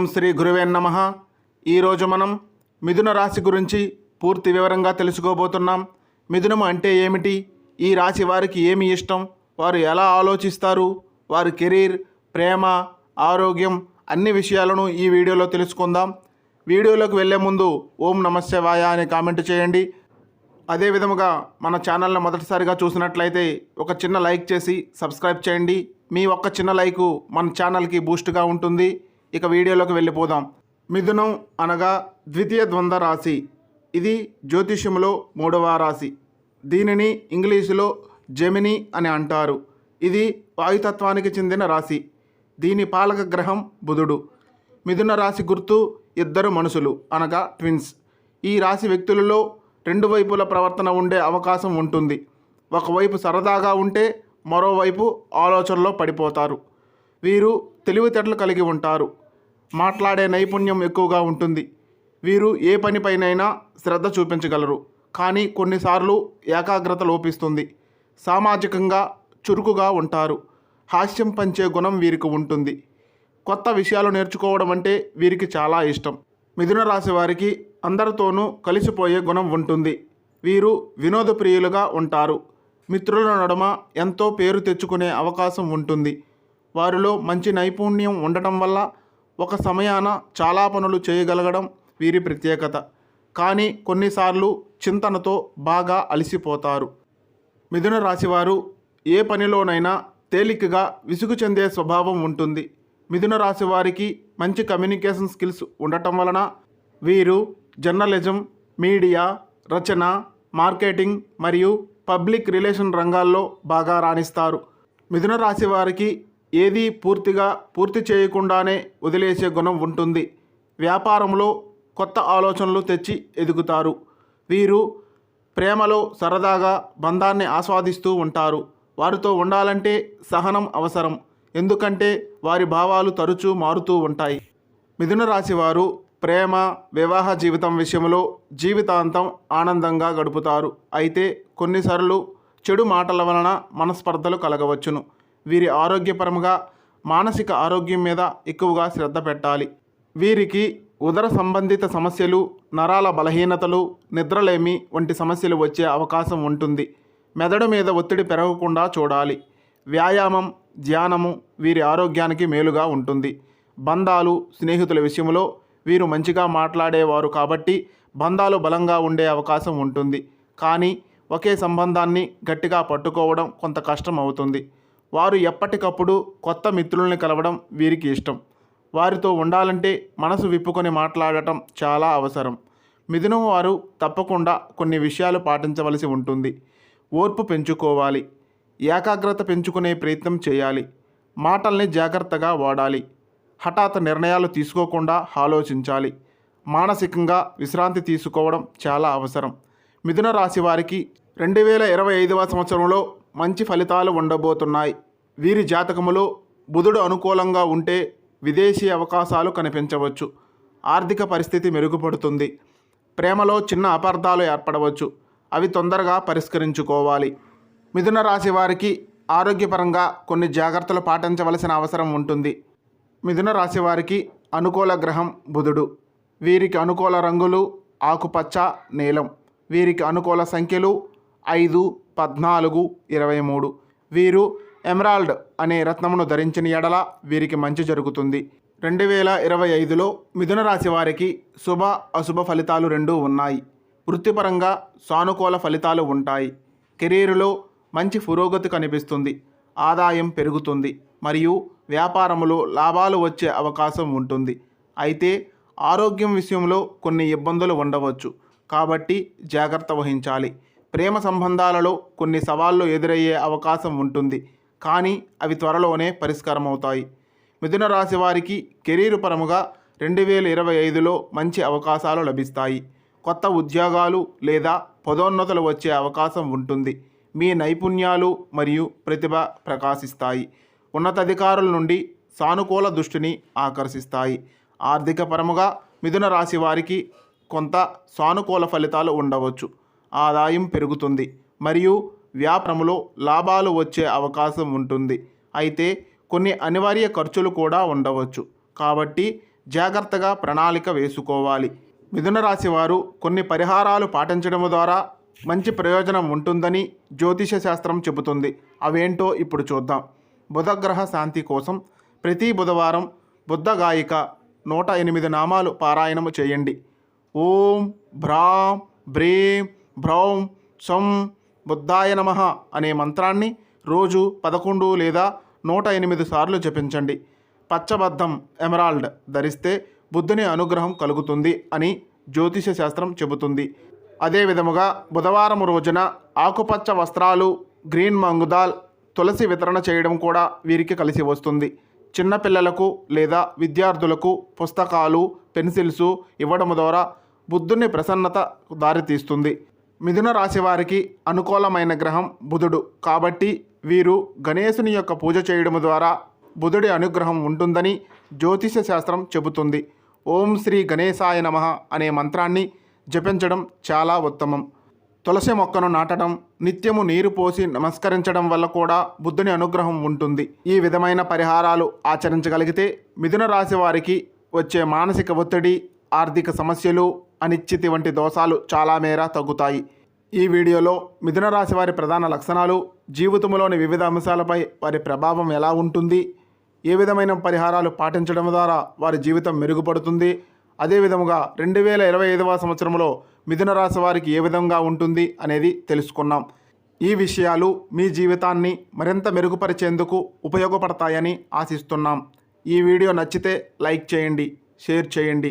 ఓం శ్రీ గురువే నమ. ఈరోజు మనం మిథున రాశి గురించి పూర్తి వివరంగా తెలుసుకోబోతున్నాం. మిథునము అంటే ఏమిటి? ఈ రాశి వారికి ఏమి ఇష్టం? వారు ఎలా ఆలోచిస్తారు? వారి కెరీర్ ప్రేమ ఆరోగ్యం అన్ని విషయాలను ఈ వీడియోలో తెలుసుకుందాం. వీడియోలోకి వెళ్ళే ముందు ఓం నమశివాయ అని కామెంట్ చేయండి. అదే విధముగా మన ఛానల్ని మొదటిసారిగా చూసినట్లయితే ఒక చిన్న లైక్ చేసి సబ్స్క్రైబ్ చేయండి. మీ ఒక్క చిన్న లైకు మన ఛానల్కి బూస్ట్గా ఉంటుంది. ఇక వీడియోలోకి వెళ్ళిపోదాం. మిథునం అనగా ద్వితీయ ద్వంద్వ రాశి. ఇది జ్యోతిష్యంలో మూడవ రాశి. దీనిని ఇంగ్లీషులో జెమిని అని అంటారు. ఇది వాయుతత్వానికి చెందిన రాశి. దీని పాలక గ్రహం బుధుడు. మిథున రాశి గుర్తు ఇద్దరు మనుషులు అనగా ట్విన్స్. ఈ రాశి వ్యక్తులలో రెండు వైపుల ప్రవర్తన ఉండే అవకాశం ఉంటుంది. ఒకవైపు సరదాగా ఉంటే మరోవైపు ఆలోచనలో పడిపోతారు. వీరు తెలివితేటలు కలిగి ఉంటారు. మాట్లాడే నైపుణ్యం ఎక్కువగా ఉంటుంది. వీరు ఏ పనిపైనైనా శ్రద్ధ చూపించగలరు. కానీ కొన్నిసార్లు ఏకాగ్రత లోపిస్తుంది. సామాజికంగా చురుకుగా ఉంటారు. హాస్యం పంచే గుణం వీరికి ఉంటుంది. కొత్త విషయాలు నేర్చుకోవడం అంటే వీరికి చాలా ఇష్టం. మిథున రాశి వారికి అందరితోనూ కలిసిపోయే గుణం ఉంటుంది. వీరు వినోద ప్రియులుగా ఉంటారు. మిత్రుల నడుమ ఎంతో పేరు తెచ్చుకునే అవకాశం ఉంటుంది. వారిలో మంచి నైపుణ్యం ఉండటం వల్ల ఒక సమయాన చాలా పనులు చేయగలగడం వీరి ప్రత్యేకత. కానీ కొన్నిసార్లు చింతనతో బాగా అలసిపోతారు. మిథున రాశివారు ఏ పనిలోనైనా తేలికగా విసుగు చెందే స్వభావం ఉంటుంది. మిథున రాశి వారికి మంచి కమ్యూనికేషన్ స్కిల్స్ ఉండటం వలన వీరు జర్నలిజం మీడియా రచన మార్కెటింగ్ మరియు పబ్లిక్ రిలేషన్ రంగాల్లో బాగా రాణిస్తారు. మిథున రాశి వారికి ఏది పూర్తిగా పూర్తి చేయకుండానే వదిలేసే గుణం ఉంటుంది. వ్యాపారంలో కొత్త ఆలోచనలు తెచ్చి ఎదుగుతారు. వీరు ప్రేమలో సరదాగా బంధాన్ని ఆస్వాదిస్తూ ఉంటారు. వారితో ఉండాలంటే సహనం అవసరం. ఎందుకంటే వారి భావాలు తరచూ మారుతూ ఉంటాయి. మిథున రాశి వారు ప్రేమ వివాహ జీవితం విషయంలో జీవితాంతం ఆనందంగా గడుపుతారు. అయితే కొన్నిసార్లు చెడు మాటల వలన మనస్పర్ధలు కలగవచ్చును. వీరి ఆరోగ్యపరంగా మానసిక ఆరోగ్యం మీద ఎక్కువగా శ్రద్ధ పెట్టాలి. వీరికి ఉదర సంబంధిత సమస్యలు నరాల బలహీనతలు నిద్రలేమి వంటి సమస్యలు వచ్చే అవకాశం ఉంటుంది. మెదడు మీద ఒత్తిడి పెరగకుండా చూడాలి. వ్యాయామం ధ్యానము వీరి ఆరోగ్యానికి మేలుగా ఉంటుంది. బంధాలు స్నేహితుల విషయంలో వీరు మంచిగా మాట్లాడేవారు కాబట్టి బంధాలు బలంగా ఉండే అవకాశం ఉంటుంది. కానీ ఒకే సంబంధాన్ని గట్టిగా పట్టుకోవడం కొంత కష్టం అవుతుంది. వారు ఎప్పటికప్పుడు కొత్త మిత్రుల్ని కలవడం వీరికి ఇష్టం. వారితో ఉండాలంటే మనసు విప్పుకొని మాట్లాడటం చాలా అవసరం. మిథునం వారు తప్పకుండా కొన్ని విషయాలు పాటించవలసి ఉంటుంది. ఓర్పు పెంచుకోవాలి. ఏకాగ్రత పెంచుకునే ప్రయత్నం చేయాలి. మాటల్ని జాగ్రత్తగా వాడాలి. హఠాత్ నిర్ణయాలు తీసుకోకుండా ఆలోచించాలి. మానసికంగా విశ్రాంతి తీసుకోవడం చాలా అవసరం. మిథున రాశి వారికి రెండు వేల ఇరవై ఐదవ సంవత్సరంలో మంచి ఫలితాలు ఉండబోతున్నాయి. వీరి జాతకములో బుధుడు అనుకూలంగా ఉంటే విదేశీ అవకాశాలు కనిపించవచ్చు. ఆర్థిక పరిస్థితి మెరుగుపడుతుంది. ప్రేమలో చిన్న అపార్థాలు ఏర్పడవచ్చు. అవి తొందరగా పరిష్కరించుకోవాలి. మిథున రాశి వారికి ఆరోగ్యపరంగా కొన్ని జాగ్రత్తలు పాటించవలసిన అవసరం ఉంటుంది. మిథున రాశి వారికి అనుకూల గ్రహం బుధుడు. వీరికి అనుకూల రంగులు ఆకుపచ్చ నీలం. వీరికి అనుకూల సంఖ్యలు ఐదు పద్నాలుగు ఇరవై మూడు. వీరు ఎమరాల్డ్ అనే రత్నమును ధరించిన ఎడల వీరికి మంచి జరుగుతుంది. రెండు వేల ఇరవై ఐదులో మిథున రాశి వారికి శుభ అశుభ ఫలితాలు రెండూ ఉన్నాయి. వృత్తిపరంగా సానుకూల ఫలితాలు ఉంటాయి. కెరీరులో మంచి పురోగతి కనిపిస్తుంది. ఆదాయం పెరుగుతుంది. మరియు వ్యాపారంలో లాభాలు వచ్చే అవకాశం ఉంటుంది. అయితే ఆరోగ్యం విషయంలో కొన్ని ఇబ్బందులు ఉండవచ్చు. కాబట్టి జాగ్రత్త వహించాలి. ప్రేమ సంబంధాలలో కొన్ని సవాళ్ళు ఎదురయ్యే అవకాశం ఉంటుంది. కానీ అవి త్వరలోనే పరిష్కారం అవుతాయి మిథున రాశి వారికి కెరీర్ పరముగా రెండు వేల ఇరవై ఐదులో మంచి అవకాశాలు లభిస్తాయి. కొత్త ఉద్యోగాలు లేదా పదోన్నతులు వచ్చే అవకాశం ఉంటుంది. మీ నైపుణ్యాలు మరియు ప్రతిభ ప్రకాశిస్తాయి. ఉన్నతాధికారుల నుండి సానుకూల దృష్టిని ఆకర్షిస్తాయి. ఆర్థిక పరముగా మిథున రాశి వారికి కొంత సానుకూల ఫలితాలు ఉండవచ్చు. ఆదాయం పెరుగుతుంది మరియు వ్యాపారంలో లాభాలు వచ్చే అవకాశం ఉంటుంది. అయితే కొన్ని అనివార్య ఖర్చులు కూడా ఉండవచ్చు. కాబట్టి జాగ్రత్తగా ప్రణాళిక వేసుకోవాలి. మిథున రాశి వారు కొన్ని పరిహారాలు పాటించడం ద్వారా మంచి ప్రయోజనం ఉంటుందని జ్యోతిష శాస్త్రం చెబుతుంది. అవేంటో ఇప్పుడు చూద్దాం. బుధగ్రహ శాంతి కోసం ప్రతి బుధవారం బుద్ధగాయిక నూట ఎనిమిది నామాలు పారాయణము చేయండి. ఓం భ్రాం భ్రీం భ్రౌం సం బుద్ధాయ నమ అనే మంత్రాన్ని రోజు పదకొండు లేదా నూట ఎనిమిది సార్లు జపించండి. పచ్చబద్ధం ఎమరాల్డ్ ధరిస్తే బుద్ధుని అనుగ్రహం కలుగుతుంది అని జ్యోతిష శాస్త్రం చెబుతుంది. అదే విధముగా బుధవారం రోజున ఆకుపచ్చ వస్త్రాలు గ్రీన్ మంగుదాల్ తులసి వితరణ చేయడం కూడా వీరికి కలిసి వస్తుంది. చిన్నపిల్లలకు లేదా విద్యార్థులకు పుస్తకాలు పెన్సిల్స్ ఇవ్వడం ద్వారా బుద్ధుని ప్రసన్నత దారితీస్తుంది. మిథున రాశి వారికి అనుకూలమైన గ్రహం బుధుడు. కాబట్టి వీరు గణేశుని యొక్క పూజ చేయడం ద్వారా బుధుడి అనుగ్రహం ఉంటుందని జ్యోతిష శాస్త్రం చెబుతుంది. ఓం శ్రీ గణేశాయ నమః అనే మంత్రాన్ని జపించడం చాలా ఉత్తమం. తులసి మొక్కను నాటడం నిత్యము నీరు పోసి నమస్కరించడం వల్ల కూడా బుద్ధుని అనుగ్రహం ఉంటుంది. ఈ విధమైన పరిహారాలు ఆచరించగలిగితే మిథున రాశి వారికి వచ్చే మానసిక ఒత్తిడి ఆర్థిక సమస్యలు అనిశ్చితి వంటి దోషాలు చాలా మేర తగ్గుతాయి. ఈ వీడియోలో మిథున రాశి వారి ప్రధాన లక్షణాలు జీవితంలోని వివిధ అంశాలపై వారి ప్రభావం ఎలా ఉంటుంది ఏ విధమైన పరిహారాలు పాటించడం ద్వారా వారి జీవితం మెరుగుపడుతుంది అదేవిధముగా రెండు వేల ఇరవై ఐదవ సంవత్సరంలో మిథున రాశి వారికి ఏ విధంగా ఉంటుంది అనేది తెలుసుకున్నాం. ఈ విషయాలు మీ జీవితాన్ని మరింత మెరుగుపరిచేందుకు ఉపయోగపడతాయని ఆశిస్తున్నాం. ఈ వీడియో నచ్చితే లైక్ చేయండి షేర్ చేయండి.